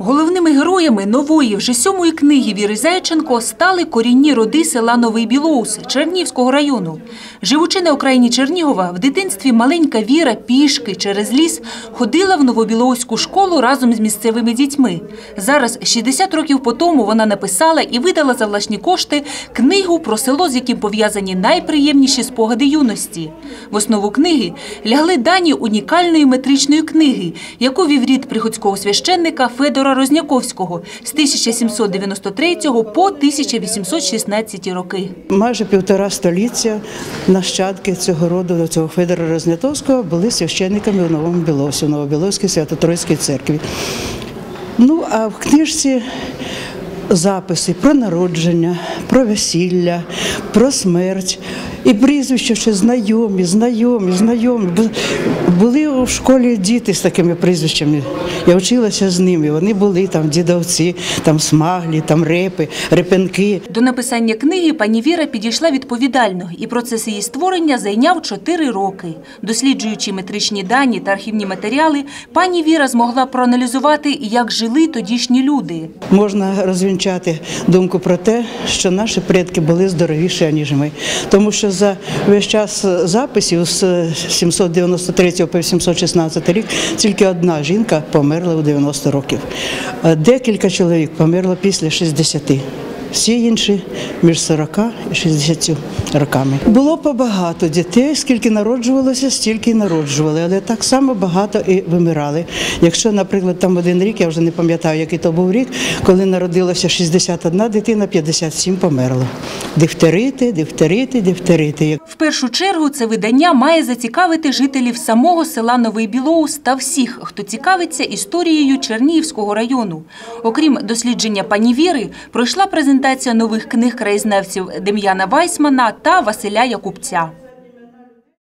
Головними героями нової вже сьомої книги Віри Зайченко стали корінні роди села Новий Білоус Чернігівського району. Живучи на окраїні Чернігова, в дитинстві маленька Віра пішки через ліс ходила в Новобілоуську школу разом з місцевими дітьми. Зараз, 60 років по тому, вона написала і видала за власні кошти книгу про село, з яким пов'язані найприємніші спогади юності. В основу книги лягли дані унікальної метричної книги, яку вів рід приходського священника Федора Розняковського з 1793 по 1816 роки. Майже півтора століття нащадки цього роду, цього Федора Рознятовського, були священниками у Новому Білосі, в Новобілоській Свято-Троїцькій церкві. Ну, а в книжці записи про народження, про весілля, про смерть. І прізвища ще знайомі, знайомі, знайомі. Були у школі діти з такими прізвищами. Я вчилася з ними. Вони були там дідовці, там смаглі, там репи, репенки. До написання книги пані Віра підійшла відповідально, і процес її створення зайняв 4 роки. Досліджуючи метричні дані та архівні матеріали, пані Віра змогла проаналізувати, як жили тодішні люди. Можна розвінчати думку про те, що наші предки були здоровіші, ніж ми. Тому що за весь час записів з 793 по 716 рік тільки одна жінка померла у 90 років. Декілька чоловік померло після 60. Всі інші між 40 і 60 роками. Було побагато дітей, скільки народжувалося, стільки й народжували, але так само багато і вимирали. Якщо, наприклад, там один рік, я вже не пам'ятаю, який то був рік, коли народилося 61 дитина, 57 померло. Дифтерити, дифтерити, дифтерити. В першу чергу це видання має зацікавити жителів самого села Новий Білоус та всіх, хто цікавиться історією Чернігівського району. Окрім дослідження пані Віри, пройшла презентація нових книг краєзнавців Дем'яна Вайсмана та Василя Якубця.